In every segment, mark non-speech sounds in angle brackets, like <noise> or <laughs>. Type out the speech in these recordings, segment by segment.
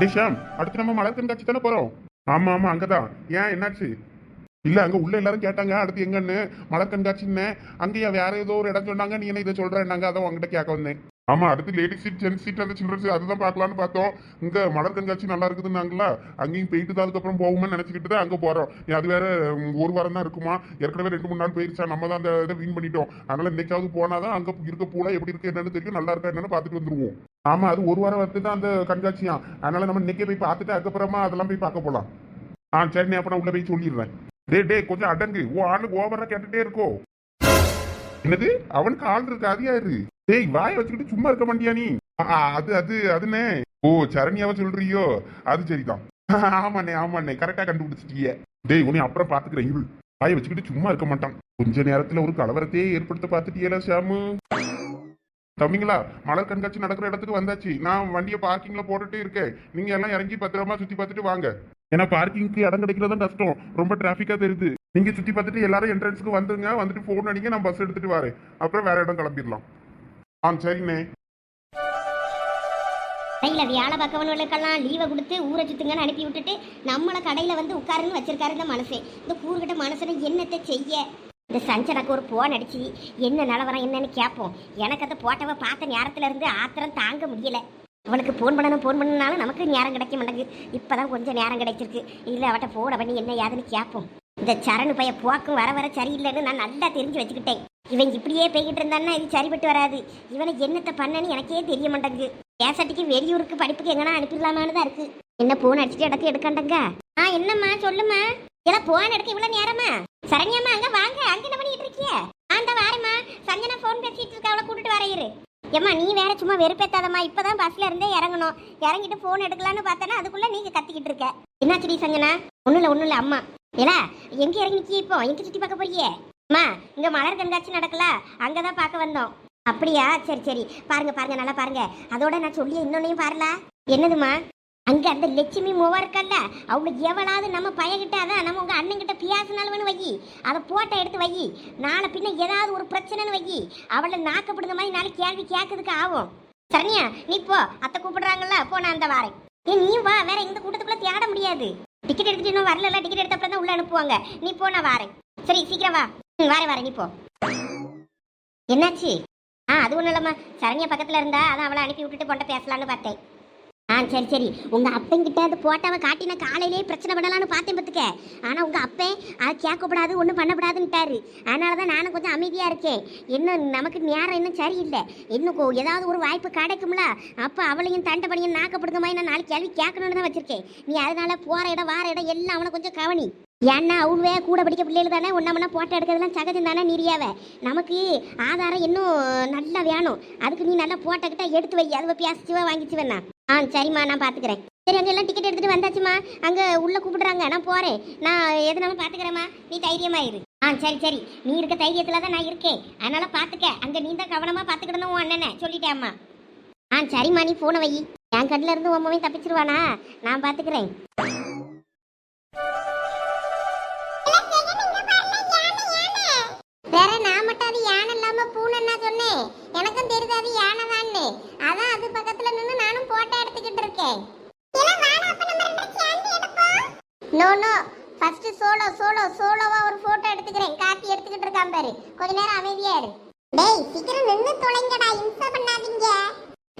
டிஷாம் அடுத்து நம்ம மலர் கண்காட்சி தானே போறோம்? ஆமா ஆமா அங்கதான். ஏன் என்னாச்சு? இல்ல அங்க உள்ள எல்லாரும் கேட்டாங்க. அடுத்து எங்கன்னு? மலர் கண்காட்சின்னு. அங்கேயா வேற ஏதோ ஒரு இடம் சொன்னாங்க. நீ என்ன இதை சொல்றேன்னாங்க அதான் உங்ககிட்ட கேட்க வந்தேன். ஆமா அடுத்து லேடிஸ் சீட் ஜென்ஸ் சீட் அந்த சில்ட்ரன்ஸ் அதுதான் பார்க்கலான்னு பார்த்தோம். இங்க மலர் கண்காட்சி நல்லா இருக்குதுன்னாங்களா? அங்கேயும் போயிட்டு தான் அதுக்கப்புறம் போகும்னு நினைச்சுக்கிட்டு தான் அங்க போறோம். அது வேற ஒரு வாரம் தான் இருக்குமா? ஏற்கனவே ரெண்டு மூணு நாள் போயிருச்சா? நம்ம தான் அந்த இதை வீண் பண்ணிட்டோம். அதனால இன்னைக்காவது போனாதான் அங்க இருக்க பூலா எப்படி இருக்கு என்னன்னு தெரியும். நல்லா இருக்கா என்னன்னு பார்த்துட்டு வந்துருவோம். ஆமா அது ஒரு வாரம் வந்து தான் அந்த கண்காட்சியா. அதனால நம்ம இன்னைக்கே போய் பார்த்துட்டு அதுக்கப்புறமா அதெல்லாம் போய் பார்க்க போலாம். ஆ சரி நீ நான் உள்ள போய் சொல்லிடுறேன். டே டே கொஞ்சம் அடங்கு. ஓ ஆளுக்கு ஓவரா கேட்டுட்டே இருக்கோ. என்னது? அவனுக்கு ஆள் இருக்கு? அது யாரு? டேய் வாய வச்சுக்கிட்டு சும்மா இருக்க மாட்டியா நீ? அது அது அதுனே. ஓ சரணியாவ சொல்றியோ? அது சரிதான். <laughs> ஆமாண்ணே ஆமாண்ணே. கரெக்டா கண்டுபிடிச்சிட்டிய. டேய் உன்னை அப்புறம் பாத்துக்கிறேன் இரு. வாய வச்சுக்கிட்டு சும்மா இருக்க மாட்டான். கொஞ்ச நேரத்துல ஒரு கலவரத்தையே ஏற்படுத்த பாத்துட்டியல ஷாமு தம்பிங்களா மலர் கண்காட்சி நடக்கிற இடத்துக்கு வந்தாச்சு. நான் வண்டியை பார்க்கிங்ல போட்டுட்டு இருக்கேன். நீங்க எல்லாம் இறங்கி பத்திரமா சுத்தி பார்த்துட்டு வாங்க. ஏன்னா பார்க்கிங்க்கு இடம் கிடைக்கிறதும் கஷ்டம். ரொம்ப டிராஃபிக்கா தெரியுது. நீங்க சுத்தி பார்த்துட்டு எல்லாரும் என்ட்ரன்ஸ்க்கு வந்துருங்க. வந்துட்டு போன் அடிங்க. நான் பஸ் எடுத்துட்டு வரேன். அப்புறம் வேற இடம் கிளம்பிடலாம். ஆ சரிண்ணே கடையில வேலை பார்க்கவனுங்களுக்கெல்லாம் லீவை கொடுத்து ஊரை சுத்துங்கன்னு அனுப்பி விட்டுட்டு நம்மளை கடையில் வந்து உட்காருன்னு வச்சிருக்காரு இந்த மனசே. இந்த கூறுகிட்ட மனசுல என்னத்தை செய்ய? இந்த சஞ்சனக்கு ஒரு போன் அடிச்சு என்ன நிலவரம் என்னன்னு கேட்போம் எனக்கு அந்த போட்டவ பார்த்த நேரத்துல இருந்து ஆத்திரம் தாங்க முடியல. அவனுக்கு ஃபோன் பண்ணணும் ஃபோன் பண்ணனாலும் நமக்கு நேரம் கிடைக்க மாட்டேங்குது. இப்பதான் கொஞ்சம் நேரம் கிடைச்சிருக்கு. இல்லை அவட்ட ஃபோனை பண்ணி என்ன ஏதுன்னு கேட்போம் இந்த சரணு பைய போக்கும் வர வர சரியில்லைன்னு நான் நல்லா தெரிஞ்சு வச்சுக்கிட்டேன். இவன் இப்படியே போய்கிட்டு இருந்தான்னா இது சரிபட்டு வராது. இவனை என்னத்தை பண்ணன்னு எனக்கே தெரிய மாட்டேங்குது. ஏசட்டிக்கு வெளியூருக்கு படிப்புக்கு எங்கன்னா அனுப்பிடலாமான்னு தான் இருக்கு. என்ன போன் அடிச்சுட்டு இடத்து எடுக்காண்டங்க? ஆ என்னம்மா சொல்லுமா இதெல்லாம் போன் எடுக்க இவ்வளவு நேரமா? சரண்யாம்மா அங்க வாங்க. அங்க என்ன பண்ணிட்டு இருக்கிய? ஆண்ட வாரம்மா. சஞ்சனா போன் பேசிட்டு இருக்க அவளை கூட்டிட்டு வரையிரு ஏம்மா நீ வேற சும்மா வெறுப்பேத்தாதம்மா. இப்பதான் பஸ்ல இருந்தே இறங்கணும். இறங்கிட்டு போன் எடுக்கலாம்னு பார்த்தனா அதுக்குள்ள நீங்க கத்திக்கிட்டு இருக்க. என்னாச்சுடி சஞ்சனா? ஒண்ணும் இல்ல இல்ல அம்மா. ஏலா எங்க இறங்கி நிக்கிய இப்போ? எங்க சுத்தி பார்க்க போறியே? அம்மா இங்க மலர் கண்காட்சி நடக்கல. அங்கதான் பார்க்க வந்தோம். அப்படியா? சரி சரி. பாருங்க பாருங்க நல்லா பாருங்க. அதோட நான் சொல்லி இன்னொன்னையும் பாருல. என்னதுமா அங்க அந்த லட்சுமி மூவா இருக்கல்ல அவங்க எவளாவது நம்ம பையகிட்ட அதான் நம்ம உங்க அண்ணன்கிட்ட பியாசினாலும் வையி அதை போட்டோ எடுத்து வை. நாளை பின்ன ஏதாவது ஒரு பிரச்சனைன்னு வையி அவளை நாக்கப்படுந்த மாதிரி நாளைக்கு கேள்வி கேட்கறதுக்கு ஆகும். சரண்யா நீ போ. அத்தை கூப்பிடுறாங்கல்ல போ நான் அந்த வாரேன். ஏ நீ வா. வேற இந்த கூட்டத்துக்குள்ள தேட முடியாது. டிக்கெட் எடுத்துட்டு இன்னும் வரல டிக்கெட் எடுத்த அப்புறம் தான் உள்ள அனுப்புவாங்க. நீ போ நான் வாரேன். சரி சீக்கிரம் வா. ம் வாரேன் நீ போ. என்னாச்சு? ஆ அது ஒன்றும் இல்லைம்மா. சரண்யா பக்கத்தில் இருந்தா அதான் அவளை அனுப்பி விட்டுட்டு போட்ட பேசலான்னு பார்த்தேன். ஆ சரி சரி. உங்கள் அப்பங்கிட்ட அந்த போட்டாவை காட்டி நான் காலையிலே பிரச்சனை பண்ணலான்னு பார்த்தேன் பார்த்துக்க. ஆனால் உங்கள் அப்பன் அதை கேட்கக்கூடாது ஒன்றும் பண்ணக்கூடாதுன்ட்டாரு அதனால தான் நானும் கொஞ்சம் அமைதியாக இருக்கேன். இன்னும் நமக்கு நேரம் இன்னும் சரியில்லை. இன்னும் ஏதாவது ஒரு வாய்ப்பு கிடைக்கும்ல? அப்போ அவளையும் தண்டை பண்ணியும் நாக்கப்படுங்க மாதிரி நான் நாளைக்கு கேள்வி கேட்கணுன்னு தான் வச்சுருக்கேன். நீ அதனால போகிற இடம் வார இடம் எல்லாம் அவனை கொஞ்சம் கவனி. ஏன்னா அவனுவே கூட படிக்க பிள்ளைகள் தானே? ஒன்றா போட்டோ எடுக்கிறதுலாம் சகஜம் தானே நிறையாவ நமக்கு ஆதாரம் இன்னும் நல்லா வேணும். அதுக்கு நீ நல்லா போட்டோ கிட்ட எடுத்து வை. அதுவை பேசிச்சுவா வாங்கிச்சுவேண்ணா ஆ சரிம்மா நான் பார்த்துக்கிறேன் சரி அங்கே எல்லாம் டிக்கெட் எடுத்துட்டு வந்தாச்சுமா அங்கே உள்ளே கூப்பிடுறாங்க. நான் போகிறேன் நான் எதுனாலும் பார்த்துக்கிறேம்மா நீ தைரியமா இரு. ஆ சரி சரி. நீ இருக்க தைரியத்தில் தான் நான் இருக்கேன். அதனால் பார்த்துக்க அங்கே நீ தான் கவனமாக பார்த்துக்கிடணும் உன் அண்ணனை சொல்லிட்டேம்மா. ஆ சரிம்மா நீ ஃபோனை வை. என் கண்ணில் இருந்து உன் தப்பிச்சிருவானா? நான் பார்த்துக்கிறேன் இருக்கேன் no no. First solo solo சோலோவா ஒரு போட்டோ எடுத்துக்கிறேன். காப்பி எடுத்துக்கிட்டு இருக்கான் பாரு. கொஞ்ச நேரம் அமைதியா இரு. டேய் சீக்கிரம் நின்னு தொலைங்கடா. இம்ச பண்ணாதீங்க.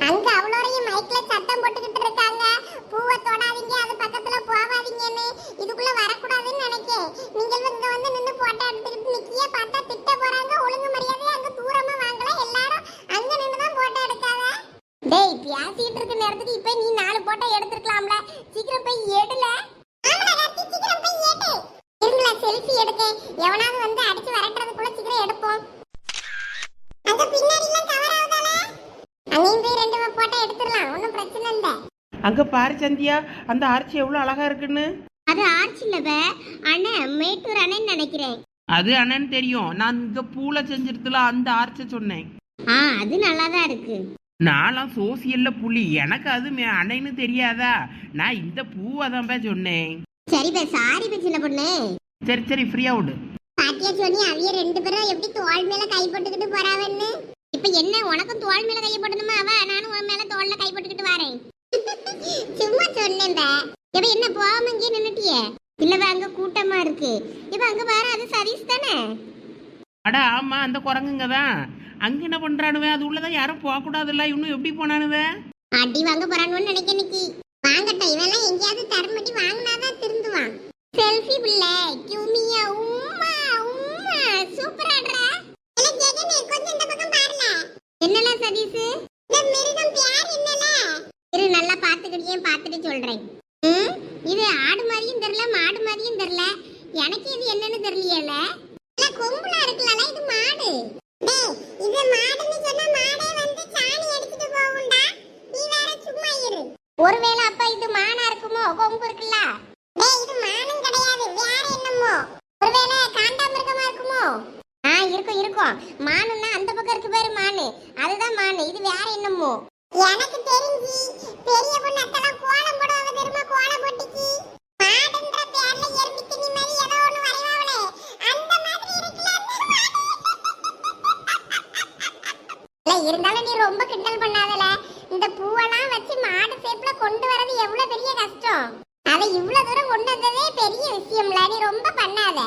அங்க அவ்வளோரையும் மைக்ல சத்தம் போட்டுக்கிட்டு இருக்காங்க. பூவை தொடாதீங்க. அது பக்கத்துல போகாதீங்கன்னு இதுக்குள்ள வரக்கூடாதுன்னு நினைக்கேன். நீங்கள் இங்க வந்து நின்னு போட்டோ எடுத்துக்கிட்டு நிக்கிய பார்த்தா திட்ட போறாங்க ஒழுங்கு மரியாதையா அங்க தூரமா வாங்கல எல்லாரும் அங்க நின்னு தான் போட்டோ எடுக்காத டேய் பேசிட்டு இருக்க நேரத்துக்கு இப்ப நீ நாலு போட்டோ எடுத்துக்கலாம்ல சீக்கிரம் போய் எடுல. சீக்கிரம் போய் எடு. இருங்களா செல்ஃபி எடுக்கேன் எவனாவது வந்து அடிச்சு வரட்டுறதுக்குள்ள சீக்கிரம் எடுப்போம். அங்க பின்னாடி எல்லாம் கவர் ஆகுதால அங்கேயும் போய் ரெண்டு போட்டோ எடுத்துடலாம் ஒன்றும் பிரச்சனை இல்லை. அங்க பாரு சந்தியா அந்த ஆர்ச்சி எவ்வளவு அழகா இருக்குன்னு. அது ஆர்ச்சி இல்லவ அண்ணே மேட்டூர் அண்ணன் நினைக்கிறேன். அது அண்ணன் தெரியும். நான் இங்க பூல செஞ்சிருத்துல அந்த ஆர்ச்சை சொன்னேன். ஆ அது நல்லா தான் இருக்கு. நான்லாம் சோசியல்ல புலி எனக்கு அது அண்ணன்னு தெரியாதா? நான் இந்த பூவை தான் போய் சொன்னேன். சரி பே சாரி பே சின்ன பொண்ணு. சரி சரி ஃப்ரீயா விடு. பாத்தியா சொன்னி அவிய ரெண்டு பேரும் எப்படி தோள் மேல கை போட்டுக்கிட்டு போறாவன்னு? இப்ப என்ன உனக்கும் தோள் மேல கை போடணுமா அவ? நானும் உன் மேல தோள்ல கை போட்டுக்கிட்டு வரேன். சும்மா சொன்னேன்ப இப்ப என்ன போகாம இங்கே நின்னுட்டியே? இல்லவ அங்க கூட்டமா இருக்கு. இப்ப அங்க பாரு அது சதீஷ் தானே? அட ஆமா அந்த குரங்குங்க தான். அங்க என்ன பண்றானுவே? அது உள்ளதான் யாரும் போகக்கூடாதுல்ல. இன்னும் எப்படி போனானுவே? அடி வாங்க போறானுன்னு நினைக்க இன்னைக்கு. வாங்கட்டும் இவெல்லாம் எங்கேயாவது தரமடி வாங்கினாதான் திருந்துவான். செல்ஃபி பிள்ளை கியூமியா உம்மா உம்மா சூப்பர் ஆடுற. கொஞ்சம் இந்த பக்கம் பாருல. என்னல சதீஷ்? இந்த மிருகம் பேர் என்னல? இரு நல்லா பாத்துக்கிட்டே பாத்துட்டு சொல்றேன். இது ஆடு மாதிரியும் தெரியல மாடு மாதிரியும் தெரியல. எனக்கு இது என்னன்னு தெரியல இல்ல கொம்புல இருக்குல்ல இது மாடு. டேய் மாடுன்னு சொன்னா மாடே வந்து சாணி அடிச்சிட்டு போகும்டா. நீ ஒருவேளை அப்பா இது மானா இருக்குமோ? கொம்பு இருக்குல்ல? டேய் இது மானும் கிடையாது. வேற என்னமோ? ஒருவேளை காண்டாமிருகமா இருக்குமோ? ஆ இருக்கும் இருக்கும். மானுன்னா அந்த பக்கம் இருக்கு பாரு மானு. அதுதான் மானு. இது வேற என்னமோ? எனக்கு தெரிஞ்சு பெரிய பொண்ணு அத்தெல்லாம் கோலம் போடுவாங்க தெரியுமா கோலம் போட்டிக்கு மாடுன்ற பேர்ல எறும்பி திணி மாதிரி ஏதோ ஒண்ணு வரைவாங்களே அந்த மாதிரி இருக்குல்ல இல்ல இருந்தாலும் நீ ரொம்ப கிண்டல் பண்ணாதல இந்த பூவெல்லாம் வச்சு மாடு சேப்ல கொண்டு வரது எவ்வளவு பெரிய கஷ்டம் அதை இவ்வளவு தூரம் கொண்டு வந்ததே பெரிய விஷயம்ல நீ ரொம்ப பண்ணாத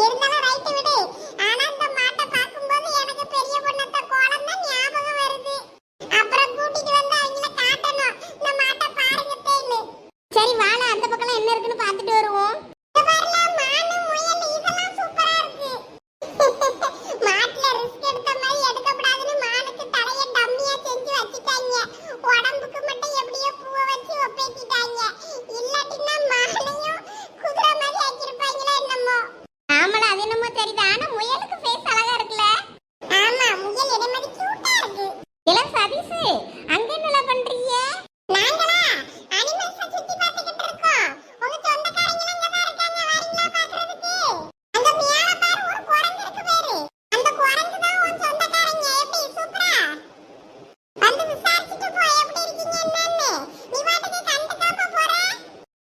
இருந்தாலும் ரைட் விடு ஆனா இந்த மாட்டை பார்க்கும்போது எனக்கு பெரிய பொண்ணத்த கோலம் தான் ஞாபகம் வருது அப்புறம் கூட்டிட்டு வந்து அவங்கள காட்டணும் இந்த மாட்டை பாருங்க தேன்னு சரி வாழ அந்த பக்கம் என்ன இருக்குன்னு பார்த்துட்டு வருவோம் மானு முயல் இதெல்லாம் சூப்பரா இருக்கு மாட்டுல ரிஸ்க் எடுத்த மாதிரி எடுக்கப்படாதுன்னு மானுக்கு தலைய டம்மியா செஞ்சு வச்சுட்டாங்க உடம்புக்கு மட்டும் எப்படியோ பூவை வச்சு ஒப்பேத்திட்டாங்க இல்லாட்டினா மானையும் குதிரை மாதிரி ஆக்கியிருப்பாங்களா என்னமோ ஆமால அது என்னமோ தெரியுது ஆனா முயலுக்கு ஃபேஸ் அழகா இருக்குல்ல ஆமா முயல் இதே மாதிரி கியூட்டா இருக்கு இல்ல சதீஷ் அங்க என்னல பண்றீங்க நாங்களா அனிமல்ஸ் சுத்தி பார்த்துக்கிட்டு இருக்கோம் உங்க சொந்தக்காரங்க இங்க தான் இருக்காங்க வரீங்களா பாக்குறதுக்கு அங்க மேல பாரு ஒரு குரங்கு இருக்கு பாரு அந்த குரங்கு தான் உன் சொந்தக்காரங்க எப்படி சூப்பரா வந்து விசாரிச்சுட்டு போ எப்படி இருக்கீங்க என்னன்னு நீ பாட்டுக்கு கண்டுக்காம போற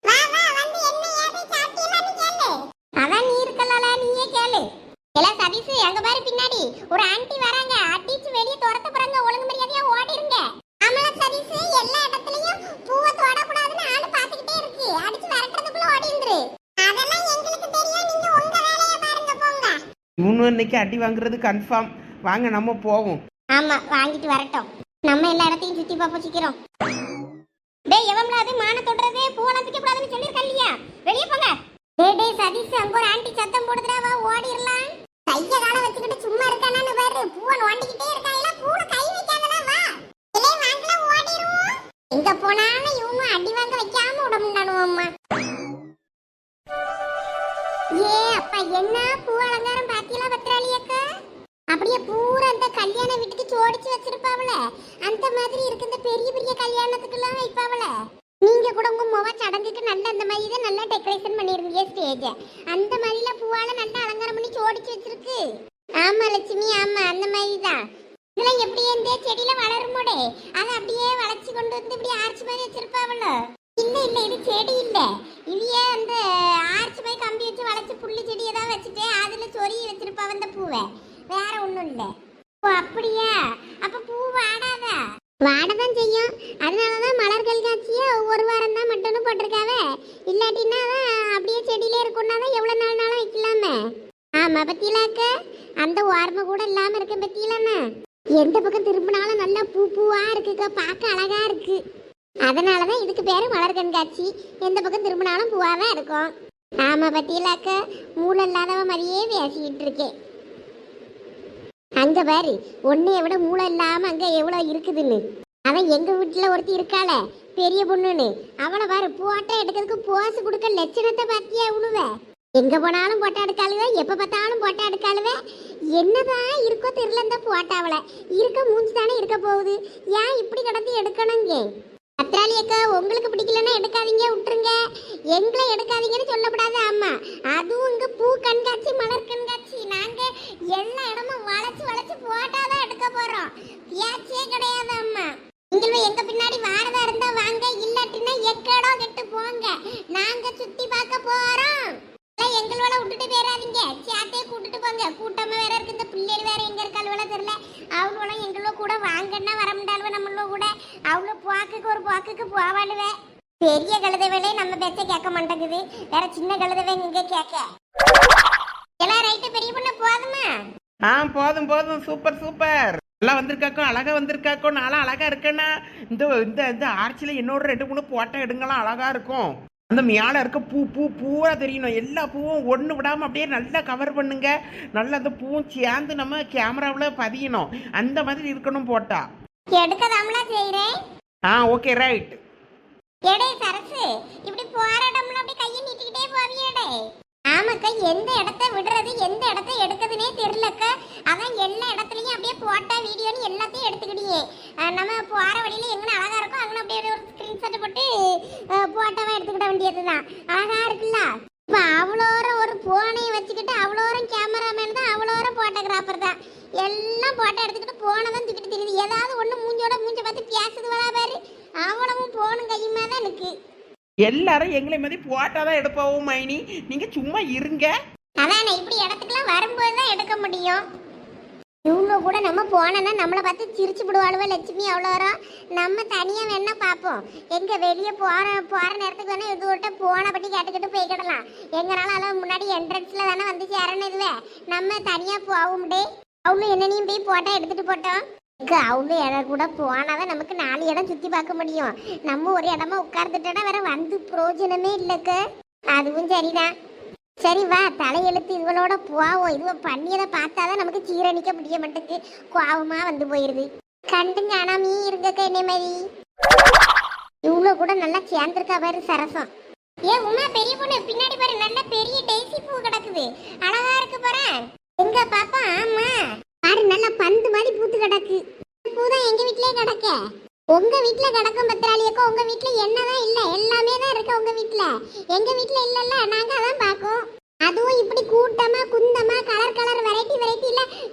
வா வா வந்து என்ன ஏது சாப்பிட்டீங்களான்னு கேளு அதான் நீ இருக்கலல நீயே கேளு இல்ல சதீஷ் அங்க பாரு பின்னாடி ஒரு ஆன்ட்டி வராங்க அடிச்சு வெளிய துரத்த போறாங்க ஒழுங்கு மரியாதையா ஓடிருங்க ஆமால சதீஷ் எல்லா இடத்துலயும் பூவை தொடக்கூடாதுன்னு ஆளு பாத்துக்கிட்டே இருக்கு அடிச்சு விரட்டுறதுக்குள்ள ஓடிந்துரு அதெல்லாம் எங்களுக்கு தெரியும் நீங்க உங்க வேலையை பாருங்க போங்க இவனும் அடி வாங்குறது கன்ஃபார்ம் வாங்க நம்ம போவோம். ஆமா வாங்கிட்டு வரட்டும். நம்ம எல்லா இடத்தையும் சுத்தி பார்ப்போம் சீக்கிரம். டேய் எவம்ல அது? மான தொடுறதே பூவெல்லாம் பிக்க கூடாதுன்னு சொல்லிருக்கேன் இல்லையா? வெளிய போங்க. டேய் டேய் சதீஷ் அங்க ஒரு ஆன்ட்டி சத்தம் போடுதுடா வா ஓடிரலாம் கைய கால வச்சுக்கிட்டு சும்மா இருக்கானான்னு பாரு. பூவன் ஓண்டிக்கிட்டே இருக்காயில இருக்கு ஆமா லட்சுமி ஆமா அந்த மாதிரி தான் இதெல்லாம் எப்படி இந்த செடியில வளருமோடே அதை அப்படியே வளைச்சு கொண்டு வந்து இப்படி ஆர்ச் மாதிரி வச்சிருப்பாவல இல்ல இல்ல இது செடி இல்ல. இவைய அந்த ஆர்ச் மாதிரி கம்பி வச்சு வளைச்சு புள்ளி செடியை தான் வச்சுட்டு அதுல சொருகி வச்சிருப்பா அந்த பூவை. வேற ஒண்ணும் இல்ல. ஓ அப்படியா? அப்ப பூ வாடாதா? வாடதான் செய்யும். அதனாலதான் மலர் கண்காட்சிய ஒரு வாரம் தான் மட்டும் போட்டிருக்காவே. இல்லாட்டினா அப்படியே செடியிலே இருக்கும்னா தான் எவ்வளவு நாள் நாளும் வைக்கலாமே. ஆமா பத்தியிலாக்க? அந்த ஓர்மை கூட இல்லாம இருக்க பத்தியிலாமா? எந்த பக்கம் திரும்பினாலும் நல்லா பூ பூவா இருக்குக்க பார்க்க அழகா இருக்கு. அதனாலதான் இதுக்கு பேரு மலர் கண்காட்சி எந்த பக்கம் திரும்பினாலும் பூவாவே இருக்கும். ஆமா பத்தியிலாக்க மூளை இல்லாதவ மாதிரியே பேசிக்கிட்டு இருக்கேன் அங்க பாரு உன்னைய விட மூளை இல்லாம அங்க எவ்வளவு இருக்குதுன்னு. அவன் எங்க வீட்டுல ஒருத்தி இருக்காள பெரிய பொண்ணுன்னு. அவளை பாரு போட்டோ எடுக்கிறதுக்கு போஸ் கொடுக்க லட்சணத்தை பாத்தியா உழுவ எங்க போனாலும் போட்டா எடுக்காளுவே எப்ப பார்த்தாலும் போட்டா எடுக்காளுவே. என்னதான் இருக்கோ தெரியல இந்த போட்டாவல இருக்க மூஞ்சி தானே இருக்க போகுது. ஏன் இப்படி கிடந்து எடுக்கணுங்க? பத்ராளி அக்கா உங்களுக்கு பிடிக்கலன்னா எடுக்காதீங்க விட்டுருங்க. எங்களை எடுக்காதீங்கன்னு சொல்லக்கூடாது ஆமா அதுவும் இங்க பூ கண்காட்சி மலர் கண்காட்சி. நாங்க எல்லா இடமும் வளைச்சு வளைச்சு போட்டாதான் எடுக்க போறோம். பேச்சே கிடையாது அம்மா. நீங்களும் எங்க பின்னாடி வாரதா இருந்தா வாங்க இல்லாட்டினா எக்கடோ கெட்டு போங்க. நாங்க சுத்தி பார்க்க போறோம். எங்களோட விட்டுட்டு போயிடாதீங்க சேத்தையே கூட்டிட்டு போங்க. கூட்டமா வேற இருக்கு. இந்த பிள்ளைகள் வேற எங்க இருக்காளுவல தெரியல. அவங்களோட எங்களோ கூட வாங்கன்னா வர முடியாளுவ நம்மளோ கூட. அவ்வளோ போக்குக்கு ஒரு போக்குக்கு போவாளுவே. பெரிய கழுதவேலே நம்ம பேச்ச கேட்க மாட்டேங்குது. வேற சின்ன கழுதவே இங்க கேட்க. எல்லாம் ரைட்டு பெரிய பொண்ணு போதுமா? ஆ போதும் போதும். Super super. நல்லா வந்திருக்காக்கோ அழகா வந்திருக்காக்கோ. நானும் அழகா இருக்கேன்னா. இந்த இந்த இந்த ஆர்ச்சியில் என்னோட ரெண்டு மூணு போட்டோ எடுங்கலாம். அழகா இருக்கும். அந்த மேலே இருக்க பூ பூ பூரா தெரியணும் எல்லா பூவும் ஒன்று விடாமல் அப்படியே நல்லா கவர் பண்ணுங்க. நல்லா அந்த பூவும் சேர்ந்து நம்ம கேமராவில் பதியணும். அந்த மாதிரி இருக்கணும் போட்டா. எடுக்கதாமலா செய்றேன். ஆ ஓகே ரைட் எடே சரசு. இப்படி போராட்டம்ல அப்படி கையை நீட்டிக்கிட்டே போவியடே ஆமாக்கா எந்த இடத்த விடுறது எந்த இடத்த எடுக்கிறதுனே தெரியலக்கா. அதான் எல்லா இடத்துலையும் அப்படியே போட்டா வீடியோன்னு எல்லாத்தையும் எடுத்துக்கிட்டியே. நம்ம போகிற வழியில் எங்கன அழகாக இருக்கோ அங்கே அப்படியே ஒரு ஸ்க்ரீன்ஷாட் போட்டு போட்டோவாக எடுத்துக்கிட வேண்டியதுதான். அழகாக இருக்குல்ல? இப்போ அவ்வளோரம் ஒரு ஃபோனையும் வச்சுக்கிட்டு அவ்வளோரம் கேமராமேன் தான் அவ்வளோரம் ஃபோட்டோகிராஃபர் தான். எல்லாம் போட்டோ எடுத்துக்கிட்டு போனை தான் தூக்கிட்டு தெரியுது. ஏதாவது ஒன்று மூஞ்சோட மூஞ்ச பார்த்து பேசுது வரா பாரு. அவ்வளவும் ஃபோனும் கையுமா தான் இருக்குது எல்லாரும் எங்களை மாதிரி போட்டா தான் எடுப்போம் மைனி? நீங்கள் சும்மா இருங்க. அதான் இப்படி இடத்துக்குலாம் வரும்போது தான் எடுக்க முடியும். இவங்க கூட நம்ம போனோன்னா நம்மளை பார்த்து சிரிச்சு விடுவாளுவ லட்சுமி அவ்வளோ வரும் நம்ம தனியாக வேணா பார்ப்போம். எங்கே வெளியே போகிற போகிற நேரத்துக்கு வேணால் இது விட்டு போன பற்றி கேட்டுக்கிட்டு போய்க்கிடலாம் எங்கனாலும் அதெல்லாம் முன்னாடி என்ட்ரன்ஸில் தானே வந்து சேரணும் இதுவே? நம்ம தனியாக போகும்டே அவங்களும் என்னனையும் போய் போட்டால் எடுத்துகிட்டு போட்டோம். அவங்க இடம் கூட போனாதான் நமக்கு நாலு இடம் சுற்றி பார்க்க முடியும். நம்ம ஒரு இடமா உட்கார்ந்துட்டோன்னா வேற வந்து பிரயோஜனமே இல்லைக்கு. அதுவும் சரிதான். சரி வா தலையெழுத்து இவளோட போவோம் இதுவ பண்ணியதை பார்த்தாதான் நமக்கு சீரணிக்க முடிய மாட்டேங்குது. கோவமா வந்து போயிருது. கண்டுங்க ஆனாமீ இருங்கக்க என்ன மாதிரி. இவ்வளோ கூட நல்லா சேர்ந்துருக்கா பாரு சரசம். ஏ உமா பெரிய பொண்ணு பின்னாடி பாரு நல்ல பெரிய டெய்ஸி பூ கிடக்குது. அழகா இருக்கு பாரு. எங்க பாப்பா? ஆமா. பாரு நல்ல பந்து மாதிரி பூத்து கிடக்கு. பூ தான் எங்க வீட்லயே கிடக்க. உங்க வீட்ல கிடக்கும் பத்திராளியக்கோ உங்க வீட்ல என்னதான் இல்ல எல்லாமே தான் இருக்கு உங்க வீட்ல. எங்க வீட்ல இல்லல்ல நாங்க அதான் பாக்கோம். அதுவும் இப்படி கூட்டமா குந்தமா கலர் கலர் வெரைட்டி வெரைட்டி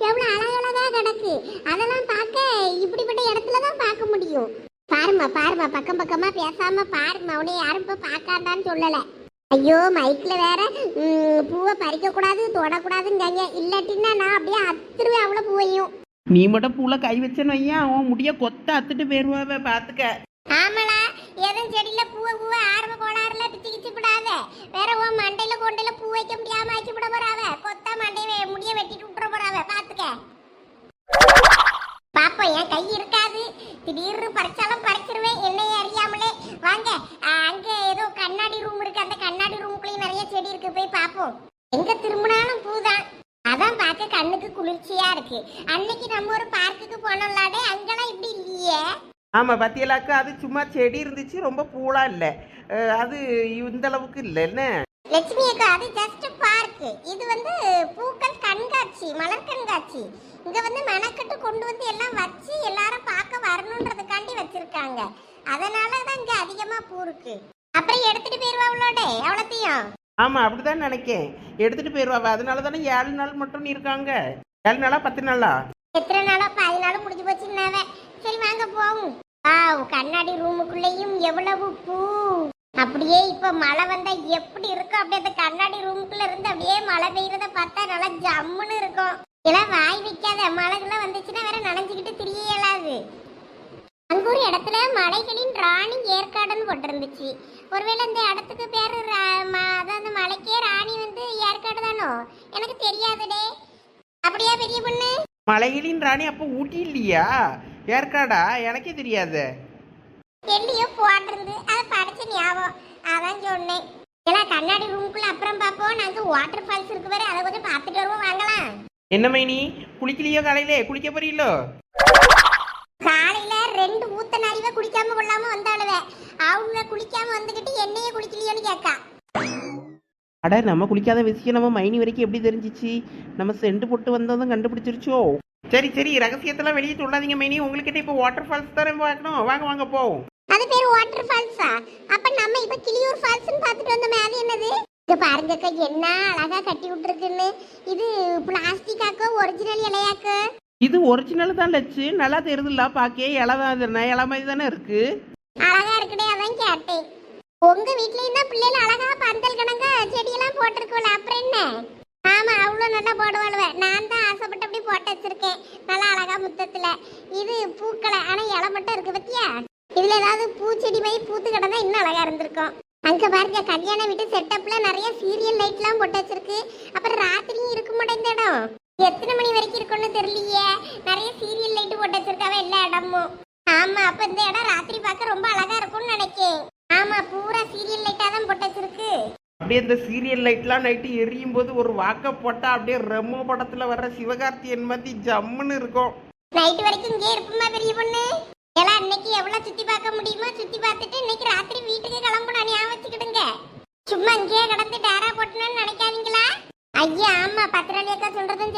எவ்வளவு அழகழகா கிடக்கு. அதெல்லாம் பார்க்க இப்படிப்பட்ட இடத்துல தான் பார்க்க முடியும். பாருமா பாருமா பக்கம் பக்கமா பேசாம பாருமா உன்னை யாரும் இப்ப பார்க்காதான்னு சொல்லல. ஐயோ மைக்ல வேற பூவை பறிக்க கூடாது தொடக்கூடாதுங்காங்க இல்லாட்டின்னா நான் அப்படியே அத்துருவேன் அவ்வளவு பூவையும். நீ மட்டும் பூல கை வச்சேன்னு வையன் அவன் முடிய கொத்த அத்துட்டு போயிருவாவ பார்த்துக்க ஆமாடா எதுவும் செடியில பூவை பூவை ஆரம்ப கோளாறுல பிச்சு கிச்சு விடாத வேற உன் மண்டையில கொண்டையில பூ வைக்க முடியாம ஆக்கி விட போறாவ. கொத்தா மண்டைய முடிய வெட்டிட்டு விட்டுற போறாவ பாத்துக்க பாப்போம் என் கை இருக்காது திடீர்னு பறிச்சாலும் பறிச்சிருவேன் என்னைய அறியாமலே வாங்க ஆ, அங்க ஏதோ கண்ணாடி ரூம் இருக்கு அந்த கண்ணாடி ரூமுக்குள்ளேயும் நிறைய செடி இருக்கு போய் பாப்போம் எங்க திரும்பினாலும் பூதான். அதான் பார்க்க கண்ணுக்கு குளிர்ச்சியா இருக்கு. அன்னைக்கு நம்ம ஒரு பார்க்குக்கு போனோம்லாடே அங்கெல்லாம் இப்படி இல்லையே. ஆமா பத்தியலாக்கா அது சும்மா செடி இருந்துச்சு ரொம்ப பூலா இல்ல. அது இந்த அளவுக்கு இல்ல என்ன? லட்சுமி அக்கா அது ஜஸ்ட் பார்க் இது வந்து பூக்கள் கண்காட்சி மலர் கண்காட்சி. இங்க வந்து மெனக்கட்டு கொண்டு வந்து எல்லாம் வச்சு எல்லாரும் பார்க்க வரணுன்றதுக்காண்டி வச்சிருக்காங்க. அதனால தான் இங்க அதிகமா பூ இருக்கு. அப்புறம் எடுத்துட்டு போயிருவாங்களோட அவ்வளோத்தையும். ஆமா அப்படிதான் நினைக்கேன். எடுத்துகிட்டு போயிருவாவ அதனால தானே ஏழு நாள் மட்டும் இருக்காங்க. ஏழு நாளா பத்து நாளா? எத்தனை நாளா? பாதி நாளும் முடிஞ்சு போச்சுன்னாவே சரி வாங்க போவோம். வாவ் கண்ணாடி ரூமுக்குள்ளேயும் எவ்வளவு பூ. அப்படியே இப்ப மழை வந்தா எப்படி இருக்கும் அப்படியே அந்த கண்ணாடி ரூமுக்குள்ள இருந்து அப்படியே மழை பெய்யறத பார்த்தா நல்லா ஜம்முன்னு இருக்கும். இதெல்லாம் வாய் வைக்காத. மழைகள்லாம் வந்துச்சுன்னா வேற நனைஞ்சுக்கிட்டு திரிய இயலாது அங்க ஒரு இடத்துல மலைகளின் ராணி ஏற்காடுன்னு போட்டிருந்துச்சு. ஒருவேளை இந்த இடத்துக்கு பேரு அந்த மலைக்கே ராணி வந்து ஏற்காடு தானோ? எனக்கு தெரியாதுடே. அப்படியா பெரிய பொண்ணு? மலைகளின் ராணி அப்போ ஊட்டி இல்லையா? ஏற்காடா? எனக்கே தெரியாது. எல்லையோ போட்டிருந்து. அதை படிச்ச ஞாபகம். அதான் சொன்னேன். எல்லாம் கண்ணாடி ரூமுக்குள்ள அப்புறம் பார்ப்போம். நாங்க வாட்டர் ஃபால்ஸ் இருக்கு பாரு. அதை கொஞ்சம் பார்த்துட்டு வருவோம். வாங்கலாம். என்ன மைனி? குளிக்கலையோ காலையிலே? குளிக்க போறீங்களோ? ஊத்த நறிவை குளிக்காம கொள்ளாம வந்தாளுவ. அவங்க குளிக்காம வந்துகிட்டு என்னையே குளிக்கலையோன்னு கேட்கா. அட நம்ம குளிக்காத விஷயம் நம்ம மைனி வரைக்கும் எப்படி தெரிஞ்சிச்சு? நம்ம செண்டு போட்டு வந்ததும் கண்டுபிடிச்சிருச்சோ? சரி சரி ரகசியத்தெல்லாம் வெளியே சொல்லாதீங்க மைனி. உங்ககிட்ட இப்போ வாட்டர் ஃபால்ஸ் தானே பார்க்கணும். வாங்க வாங்க போவோம் அது பேர் வாட்டர் ஃபால்ஸா அப்ப நம்ம இப்ப கிளியூர் ஃபால்ஸ்னு பார்த்துட்டு வந்தோமே அது என்னது? இங்க பாருங்கக்கா என்ன அழகா கட்டி விட்டுருக்குன்னு. இது பிளாஸ்டிக்காக்கோ ஒரிஜினல் இலையாக்கோ? இது ஒரிஜினல் தான் லட்சு நல்லா தெரியுதுல்ல பாக்கே இலை தான் இலை மாதிரி தானே இருக்கு. அழகா இருக்குடே அதான் கேட்டேன். உங்க வீட்லயும் தான் பிள்ளைகள் அழகா பந்தல் கணங்க செடியெல்லாம் போட்டிருக்கோல அப்புறம் என்ன? ஆமா அவ்வளோ நல்லா போடுவாளுவ. நான் தான் ஆசைப்பட்டு அப்படி போட்டு வச்சிருக்கேன். நல்லா அழகா முத்தத்துல. இது பூக்களை ஆனா இலை மட்டும் இருக்கு பத்தியா? இதுல ஏதாவது பூச்செடி மாதிரி பூத்து கிடந்தா இன்னும் அழகா இருந்திருக்கும். அங்க பாருங்க கல்யாண வீட்டு செட்டப்ல நிறைய சீரியல் லைட்லாம் போட்டு வச்சிருக்கு. அப்புறம் ராத்திரியும் இருக்க மாட்டேன் இந்த இடம். எத்தனை மணி வரைக்கும் இருக்கும்னு தெரியலையே. நிறைய சீரியல் லைட் போட்டு வச்சிருக்காவ எல்லா இடமும். ஆமா அப்ப இந்த இடம் ராத்திரி பார்க்க ரொம்ப அழகா இருக்கும்னு நினைக்கேன். ஆமா பூரா சீரியல் லைட்டா தான் போட்டு வச்சிருக்கு. அப்படியே இந்த சீரியல் லைட்லாம் நைட்டு எரியும் போது ஒரு வாக்க போட்டா அப்படியே ரெமோ படத்துல வர்ற சிவகார்த்தியன் மாதிரி ஜம்முன்னு இருக்கும். நைட் வரைக்கும் இங்கே இருப்போமா பெரிய பொண்ணு? எல்லாம் இன்னைக்கு எவ்வளவு சுத்தி பார்க்க முடியுமோ சுத்தி பார்த்துட்டு இன்னைக்கு ராத்திரி வீட்டுக்கு கிளம்பணும் ஞாபகம் வச்சுக்கிடுங்க. சும்மா இங்கேயே கிடந்து டேரா போட்டணும்னு நினைக்காதீங்களா? ஐயா ஆமா சொல்றதும்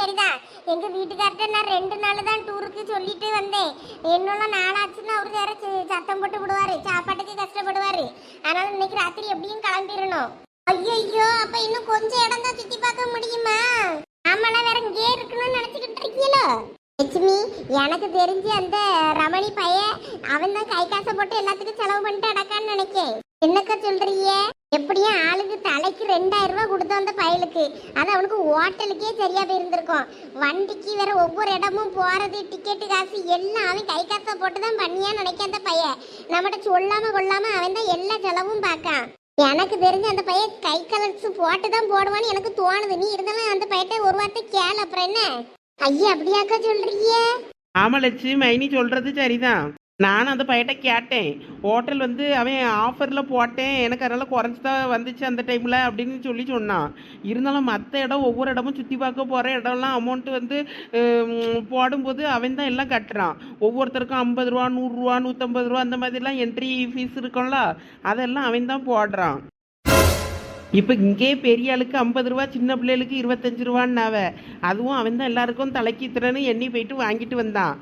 சரிதான் எங்க வீட்டுக்கார்ட்ட நான் ரெண்டு நாள் தான் டூருக்கு சொல்லிட்டு வந்தேன். என்னோட நாளாச்சுன்னா அவரு வேற சத்தம் போட்டு விடுவாரு. சாப்பாட்டுக்கு கஷ்டப்படுவாரு. அதனால இன்னைக்கு ராத்திரி எப்படியும் கிளம்பிடணும். ஐயோ அப்ப இன்னும் கொஞ்சம் இடம் தான் சுத்தி பார்க்க முடியுமா? ஆமாலாம் வேற இங்கே இருக்கணும்னு நினைச்சுக்கிட்டு இருக்கீங்களோ? லட்சுமி எனக்கு தெரிஞ்சு அந்த ரமணி பையன் அவன் தான் கை காசை போட்டு எல்லாத்துக்கும் செலவு பண்ணிட்டு அடக்கான்னு நினைக்கேன். என்னக்கா சொல்றீங்க? எப்படியும் ஆளுக்கு தலைக்கு ரெண்டாயிரம் ரூபாய் கொடுத்தோம் அந்த பயலுக்கு. அது அவனுக்கு ஹோட்டலுக்கே சரியா போயிருந்திருக்கும். வண்டிக்கு வேற ஒவ்வொரு இடமும் போறது டிக்கெட்டு காசு எல்லாம் அவன் கை காசை போட்டு தான் பண்ணியான்னு நினைக்க அந்த பையன். நம்மகிட்ட சொல்லாம கொள்ளாம அவன் தான் எல்லா செலவும் பார்க்கான். எனக்கு தெரிஞ்ச அந்த பையன் கை கலர்ஸ் போட்டு தான் போடுவான்னு எனக்கு தோணுது. நீ இருந்தாலும் அந்த பையட்ட ஒரு வார்த்தை கேள் அப்புறம் என்ன? ஐயா அப்படியாக்கா சொல்றீங்க? ஆமா லட்சுமி மைனி சொல்றது சரிதான். நானும் அந்த பையட்ட கேட்டேன். ஹோட்டல் வந்து அவன் ஆஃபரில் போட்டேன். எனக்கு அதனால் குறைஞ்சி தான் வந்துச்சு அந்த டைமில் அப்படின்னு சொல்லி சொன்னான். இருந்தாலும் மற்ற இடம் ஒவ்வொரு இடமும் சுற்றி பார்க்க போகிற இடம்லாம் அமௌண்ட் வந்து போடும்போது அவன் தான் எல்லாம் கட்டுறான். ஒவ்வொருத்தருக்கும் ஐம்பது ரூபா நூறுரூவா நூற்றம்பது ரூபா அந்த மாதிரிலாம் என்ட்ரி ஃபீஸ் இருக்கும்ல அதெல்லாம் அவன் தான் போடுறான். இப்போ இங்கே பெரிய ஆளுக்கு ஐம்பது ரூபா சின்ன பிள்ளைகளுக்கு இருபத்தஞ்சு ரூபான்னாவ அதுவும் அவன் தான் எல்லாருக்கும் தலைக்கு திறன்னு எண்ணி போயிட்டு வாங்கிட்டு வந்தான்.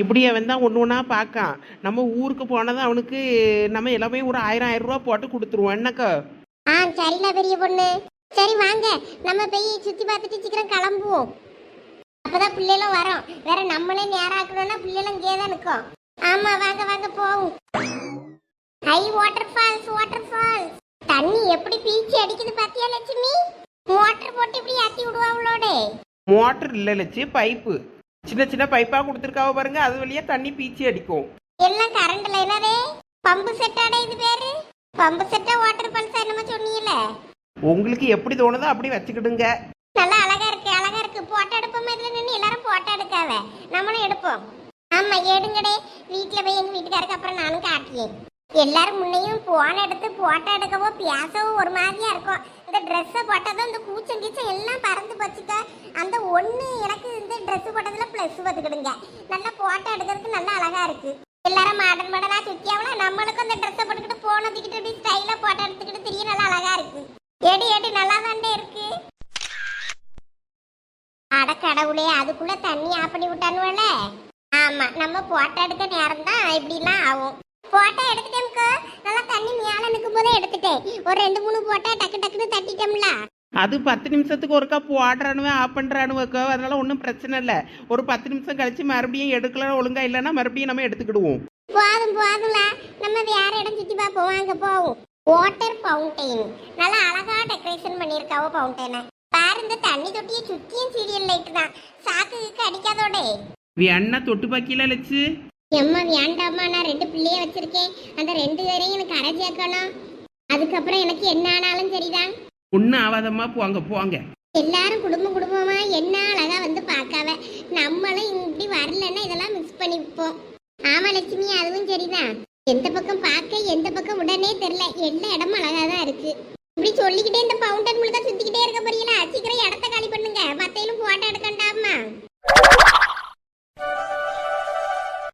இப்படி அவன் தான் ஒன்று ஒன்றா பார்க்கான். நம்ம ஊருக்கு போனதும் அவனுக்கு நம்ம எல்லாமே ஒரு ஆயிரம் ஆயிரம் ரூபா போட்டு கொடுத்துருவோம். என்னக்கா? ஆ சரிண்ணா பெரிய பொண்ணு. சரி வாங்க. நம்ம போய் சுத்தி பார்த்துட்டு சீக்கிரம் கிளம்புவோம். அப்பதான் பிள்ளைகளும் வரோம். வேற நம்மளே நேரம் ஆக்கணும்னா பிள்ளைகளும் இங்கே தான் நிற்கும் ஆமா வாங்க வாங்க போவோம். Hi waterfalls waterfalls தண்ணி எப்படி பீச்சி அடிக்குது பாத்தியா லட்சுமி? மோட்டர் போட்டு இப்படி ஏத்தி விடுவாங்களோட மோட்டர் இல்லை லட்சு பைப்பு. சின்ன சின்ன பைப்பாக கொடுத்துருக்காவ பாருங்க அது வழியாக தண்ணி பீச்சி அடிக்கும். எல்லாம் கரண்ட் லைனரே பம்பு செட்டாடே இது பேரு? பம்பு செட்டா வாட்டர் ஃபால்ஸ் என்னமோ சொன்னீங்கல்ல. உங்களுக்கு எப்படி தோணுதோ அப்படி வச்சுக்கிடுங்க. நல்லா அழகா இருக்கு அழகா இருக்கு. போட்டோ எடுப்போம் இதுல நின்று எல்லாரும் போட்டோ எடுக்காவ நம்மளும் எடுப்போம். ஆமா எடுங்கடே. வீட்டுல போய் எங்க வீட்டுக்காருக்கு அப்புறம் நானும் காட்டியேன் எல்லாரும் முன்னையும் போன எடுத்து போட்டோ எடுக்கவோ பேசவோ ஒரு மாதிரியா இருக்கும். இந்த ட்ரெஸ்ஸை போட்டதும் இந்த கூச்சம் கீச்சம் எல்லாம் பறந்து போச்சுக்க. அந்த ஒண்ணு எனக்கு இந்த ட்ரெஸ் போட்டதுல ப்ளஸ் பார்த்துக்கிடுங்க. நல்லா போட்டோ எடுக்கிறதுக்கு நல்லா அழகா இருக்கு. எல்லாரும் மாடர்ன் மாடலா சுத்தியாவல நம்மளுக்கும் அந்த ட்ரெஸ்ஸை போட்டுக்கிட்டு போனதுக்கிட்டு அப்படி ஸ்டைலா போட்டோ எடுத்துக்கிட்டு தெரிய நல்லா அழகா இருக்கு. ஏடி ஏடி நல்லா தாண்டே இருக்கு. அட கடவுளே அதுக்குள்ள தண்ணி ஆஃப் பண்ணி விட்டானுவல. ஆமா நம்ம போட்டோ எடுக்க நேரம் தான் இப்படிலாம் ஆகும். போட்டோ எடுத்துட்டேம்க்கா நல்லா தண்ணி மேல நிற்கும் போதே எடுத்துட்டேன். ஒரு ரெண்டு மூணு போட்டோ டக்கு டக்குன்னு தட்டிட்டோம்ல. அது பத்து நிமிஷத்துக்கு ஒருக்கா போடுறானுவ ஆஃப் பண்ணுறானுவக்கோ அதனால ஒன்றும் பிரச்சனை இல்லை. ஒரு பத்து நிமிஷம் கழிச்சு மறுபடியும் எடுக்கலாம் ஒழுங்கா இல்லைன்னா மறுபடியும் நம்ம எடுத்துக்கிடுவோம். போதும் போதும்ல. நம்ம வேற இடம் சுத்தி பார்ப்போம். வாங்க போவோம். வாட்டர் ஃபவுண்டைன் நல்லா அழகா டெக்கரேஷன் பண்ணியிருக்காவோ ஃபவுண்டைனை பாரு இந்த தண்ணி தொட்டியை சுத்தியும் சீரியல் லைட் தான். சாக்குக்கு அடிக்காதோடே. வேணா தொட்டு பாக்கியில லட்சு? எம்மா வேண்டாம்மா நான் ரெண்டு பிள்ளைய வச்சிருக்கேன். அந்த ரெண்டு பேரையும் எனக்கு அரைச்சாக்கணும் அதுக்கப்புறம் எனக்கு என்ன ஆனாலும் சரிதான். ஒன்றும் ஆவாதம்மா போங்க போங்க. எல்லாரும் குடும்ப குடும்பமா என்ன அழகா வந்து பார்க்காவ. நம்மளும் இப்படி வரலன்னா இதெல்லாம் மிஸ் பண்ணிப்போம். ஆமா லட்சுமி அதுவும் சரிதான். எந்த பக்கம் பார்க்க எந்த பக்கம் உடனே தெரியல. எல்லா இடமும் அழகா தான் இருக்கு. இப்படி சொல்லிக்கிட்டே இந்த பவுண்டன் முழுக்க சுத்திக்கிட்டே இருக்க போறீங்களா? சீக்கிரம் இடத்த காலி பண்ணுங்க. மத்தையிலும் போட்டோ எடுக்கண்டாமா